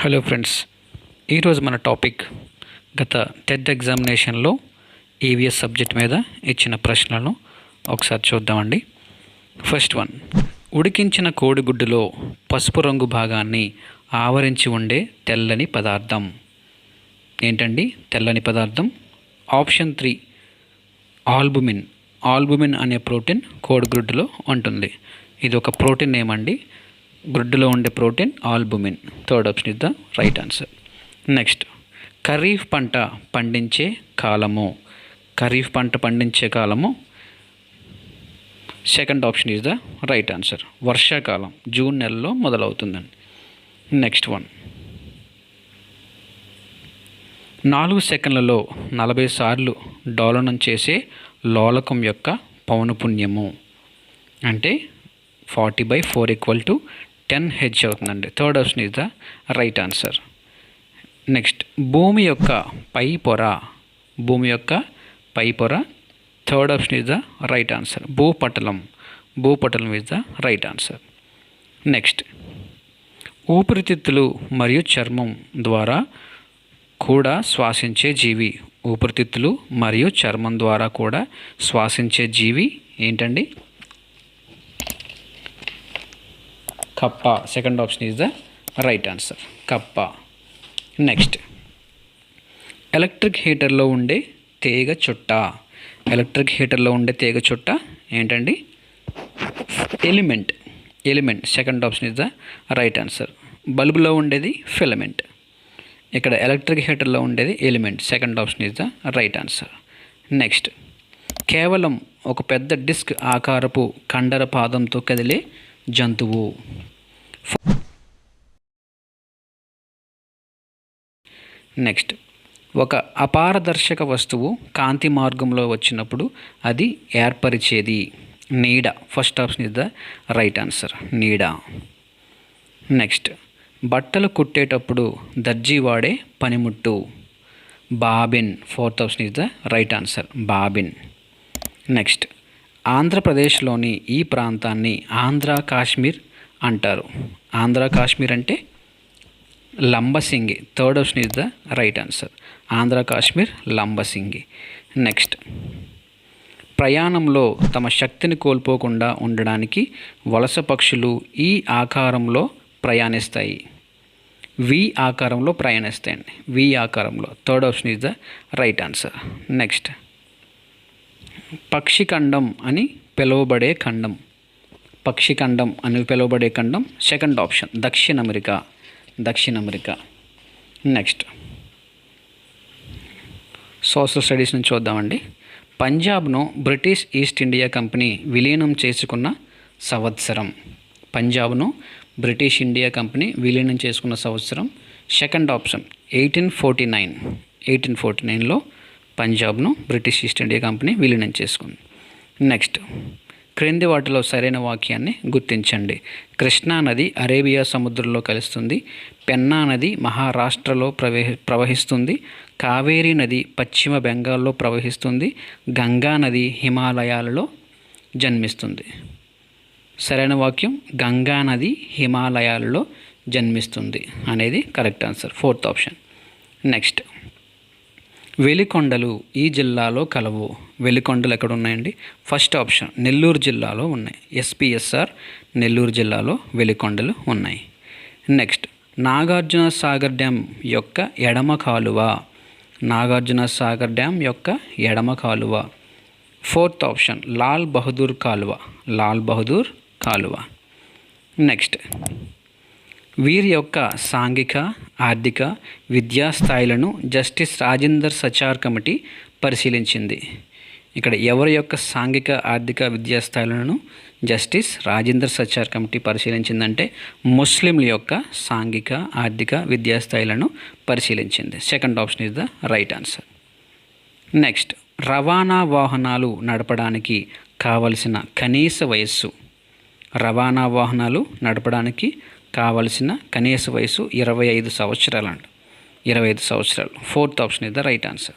Hello friends ఈరోజు మన topic గత టెట్ ఎగ్జామినేషన్లో ఈవీఎస్ సబ్జెక్ట్ మీద ఇచ్చిన ప్రశ్నలను ఒకసారి చూద్దామండి. ఫస్ట్ వన్ ఉడికించిన కోడిగుడ్డులో పసుపు రంగు భాగాన్ని ఆవరించి ఉండే తెల్లని పదార్థం. ఏంటండి తెల్లని పదార్థం? ఆప్షన్ త్రీ ఆల్బుమిన్ ఆల్బుమిన్ అనే ప్రోటీన్ కోడిగుడ్డులో ఉంటుంది. ఇది ఒక ప్రోటీన్ ఏమండి గుడ్డులో ఉండే protein albumin. Third option is the right answer. Next. Kharif పంట పండించే కాలము. ఖరీఫ్ పంట పండించే కాలము. Second option is the right answer. వర్షాకాలం జూన్ నెలలో మొదలవుతుందండి. Next one. నాలుగు సెకండ్లలో నలభై సార్లు డోలనం చేసే లోలకం యొక్క పౌనపుణ్యము. అంటే forty by four equal to ten H అవుతుందండి. Third option is the right answer. Next భూమి యొక్క పై పొర. భూమి యొక్క పై పొర. Third option is the right answer. భూపటలం. భూపటలం is the right answer. Next ఊపిరితిత్తులు మరియు చర్మం ద్వారా కూడా శ్వాసించే జీవి. ఊపిరితిత్తులు మరియు చర్మం ద్వారా కూడా శ్వాసించే జీవి ఏంటండి? కప్ప second option is the right answer కప్ప. నెక్స్ట్ ఎలక్ట్రిక్ హీటర్లో ఉండే తీగ చుట్ట. ఎలక్ట్రిక్ హీటర్లో ఉండే తీగ చుట్ట ఏంటండి? Element element second option is the right answer బల్బులో ఉండేది ఫిలమెంట్ ఇక్కడ ఎలక్ట్రిక్ హీటర్లో ఉండేది element second option is the right answer next కేవలం ఒక పెద్ద డిస్క్ ఆకారపు కండర పాదంతో కదిలే జంతువు. నెక్స్ట్ ఒక అపారదర్శక వస్తువు కాంతి మార్గంలో వచ్చినప్పుడు అది ఏర్పరిచేది. నీడ first option is the right answer నీడ. నెక్స్ట్ బట్టలు కుట్టేటప్పుడు దర్జీ వాడే పనిముట్టు. Bobbin fourth option is the right answer bobbin. Next ఆంధ్రప్రదేశ్లోని ఈ ప్రాంతాన్ని ఆంధ్ర కాశ్మీర్ అంటారు. ఆంధ్ర కాశ్మీర్ అంటే Lambasingi. Third option is the right answer Andhra Kashmir Lambasingi. Next ప్రయాణంలో తమ శక్తిని కోల్పోకుండా ఉండడానికి వలస పక్షులు ఈ ఆకారంలో ప్రయాణిస్తాయి. వి ఆకారంలో ప్రయాణిస్తాయండి. వి ఆకారంలో. Third option is the right answer next పక్షి ఖండం అని పిలువబడే ఖండం. పక్షి ఖండం అని పిలువబడే ఖండం సెకండ్ ఆప్షన్ దక్షిణ అమెరికా దక్షిణ అమెరికా. నెక్స్ట్ సోషల్ స్టడీస్ నుంచి చూద్దామండి. పంజాబ్ను బ్రిటిష్ ఈస్ట్ ఇండియా కంపెనీ విలీనం చేసుకున్న సంవత్సరం. పంజాబ్ను బ్రిటిష్ ఇండియా కంపెనీ విలీనం చేసుకున్న సంవత్సరం. Second option eighteen forty nine eighteen forty నైన్లో పంజాబ్ను బ్రిటిష్ ఈస్ట్ ఇండియా కంపెనీ విలీనం చేసుకుంది. నెక్స్ట్ క్రింది వాటిలో సరైన వాక్యాన్ని గుర్తించండి. కృష్ణా నది అరేబియా సముద్రంలో కలుస్తుంది. పెన్నా నది మహారాష్ట్రలో ప్రవహి ప్రవహిస్తుంది. కావేరీ నది పశ్చిమ బెంగాల్లో ప్రవహిస్తుంది. గంగా నది హిమాలయాలలో జన్మిస్తుంది. సరైన వాక్యం గంగా నది హిమాలయాలలో జన్మిస్తుంది అనేది correct answer. Fourth option. Next. వెలికొండలు ఈ జిల్లాలో కలవు. వెలికొండలు ఎక్కడ ఉన్నాయండి ఫస్ట్ ఆప్షన్ నెల్లూరు జిల్లాలో ఉన్నాయి. ఎస్పిఎస్ఆర్ నెల్లూరు జిల్లాలో వెలికొండలు ఉన్నాయి. నెక్స్ట్ నాగార్జున సాగర్ డ్యామ్ యొక్క ఎడమ కాలువ. నాగార్జున సాగర్ డ్యామ్ యొక్క ఎడమ కాలువ. ఫోర్త్ ఆప్షన్ లాల్ బహదూర్ కాలువ. లాల్ బహదూర్ కాలువ. నెక్స్ట్ వీరి యొక్క సాంఘిక ఆర్థిక విద్యా స్థాయిలను జస్టిస్ రాజేందర్ సచార్ కమిటీ పరిశీలించింది. ఇక్కడ ఎవరి యొక్క సాంఘిక ఆర్థిక విద్యా స్థాయిలను జస్టిస్ రాజేందర్ సచార్ కమిటీ పరిశీలించిందంటే ముస్లింల యొక్క సాంఘిక ఆర్థిక విద్యా స్థాయిలను పరిశీలించింది. Second option is the right answer. Next రవాణా వాహనాలు నడపడానికి కావలసిన కనీస వయస్సు. రవాణా వాహనాలు నడపడానికి కావలసిన కనీస వయసు ఇరవై ఐదు సంవత్సరాలు అండి ఇరవై ఐదు సంవత్సరాలు. Fourth option is the right answer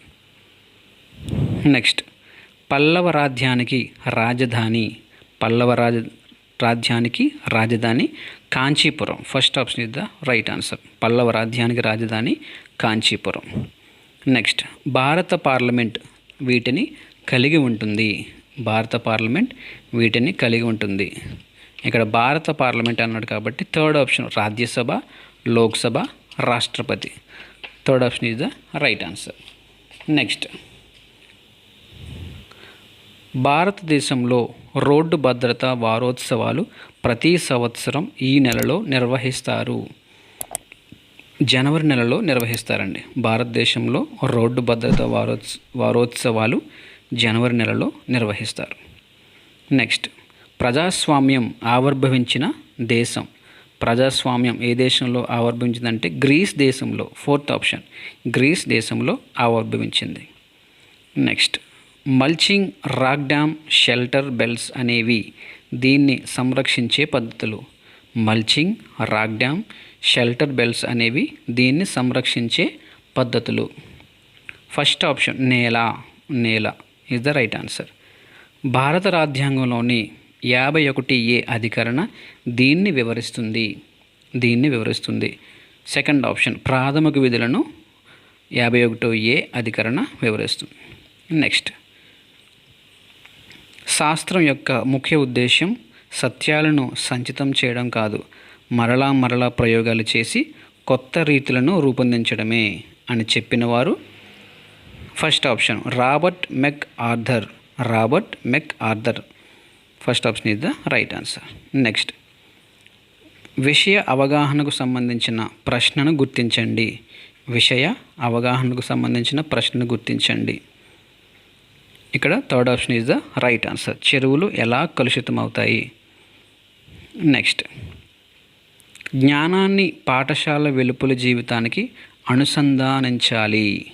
next Pallava రాజ్యానికి రాజధాని పల్లవ రాజ రాజ్యానికి రాజధాని Kanchipuram. First option is the right answer Pallava రాజ్యానికి రాజధాని కాంచీపురం. నెక్స్ట్ భారత పార్లమెంట్ వీటిని కలిగి ఉంటుంది. భారత పార్లమెంట్ వీటిని కలిగి ఉంటుంది. ఇక్కడ భారత పార్లమెంట్ అన్నాడు కాబట్టి థర్డ్ ఆప్షన్ రాజ్యసభ లోక్సభ రాష్ట్రపతి. Third option is the right answer. Next. భారతదేశంలో రోడ్డు భద్రతా వారోత్సవాలు ప్రతి సంవత్సరం ఈ నెలలో నిర్వహిస్తారు. జనవరి నెలలో నిర్వహిస్తారండి. భారతదేశంలో రోడ్డు భద్రతా వారోత్స వారోత్సవాలు జనవరి నెలలో నిర్వహిస్తారు. నెక్స్ట్. ప్రజాస్వామ్యం ఆవిర్భవించిన దేశం. ప్రజాస్వామ్యం ఏ దేశంలో ఆవిర్భవించిందంటే గ్రీస్ దేశంలో ఫోర్త్ ఆప్షన్ గ్రీస్ దేశంలో ఆవిర్భవించింది. Next mulching rock dam shelter belts అనేవి దీన్ని సంరక్షించే పద్ధతులు. Mulching rock dam shelter belts అనేవి దీన్ని సంరక్షించే పద్ధతులు. ఫస్ట్ ఆప్షన్ నేల. నేల ఇస్ ద రైట్ ఆన్సర్ భారత రాజ్యాంగంలోని యాభై ఒకటి ఏ అధికరణ దీన్ని వివరిస్తుంది. దీన్ని వివరిస్తుంది. సెకండ్ ఆప్షన్ ప్రాథమిక విధులను యాభై ఒకటో ఏ అధికరణ వివరిస్తుంది. నెక్స్ట్ శాస్త్రం యొక్క ముఖ్య ఉద్దేశం సత్యాలను సంచితం చేయడం కాదు మరలా మరలా ప్రయోగాలు చేసి కొత్త రీతులను రూపొందించడమే అని చెప్పిన వారు first option Robert McArthur Robert McArthur first option is the right answer next విషయ అవగాహనకు సంబంధించిన ప్రశ్నను గుర్తించండి. విషయ అవగాహనకు సంబంధించిన ప్రశ్నను గుర్తించండి. ఇక్కడ third option is the right answer చెరువులు ఎలా కలుషితం అవుతాయి నెక్స్ట్ జ్ఞానాన్ని పాఠశాల వెలుపల జీవితానికి అనుసంధానించాలి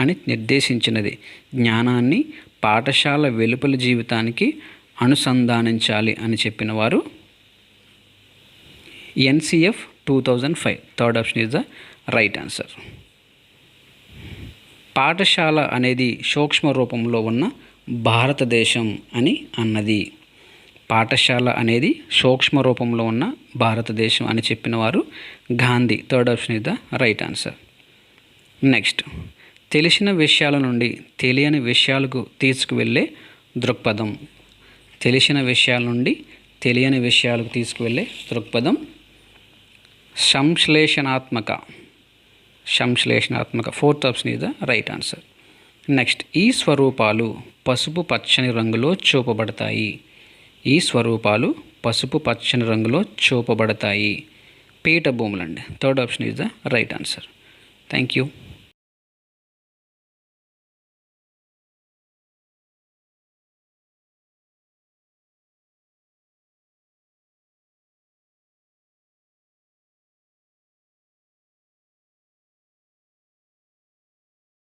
అని నిర్దేశించినది. జ్ఞానాన్ని పాఠశాల వెలుపల జీవితానికి అనుసంధానించాలి అని చెప్పిన వారు NCF two thousand five. Third option is the right answer. పాఠశాల అనేది సూక్ష్మ రూపంలో ఉన్న భారతదేశం అని అన్నది. పాఠశాల అనేది సూక్ష్మ రూపంలో ఉన్న భారతదేశం అని చెప్పిన వారు Gandhi. Third option is the right answer. Next తెలిసిన విషయాల నుండి తెలియని విషయాలకు తీసుకువెళ్ళే దృక్పథం. తెలిసిన విషయాల నుండి తెలియని విషయాలకు తీసుకువెళ్ళే దృక్పథం సంశ్లేషణాత్మక. సంశ్లేషణాత్మక. Fourth option is the right answer next ఈ స్వరూపాలు పసుపు పచ్చని రంగులో చూపబడతాయి. ఈ స్వరూపాలు పసుపు పచ్చని రంగులో చూపబడతాయి. పీఠభూములండి third option is the right answer thank you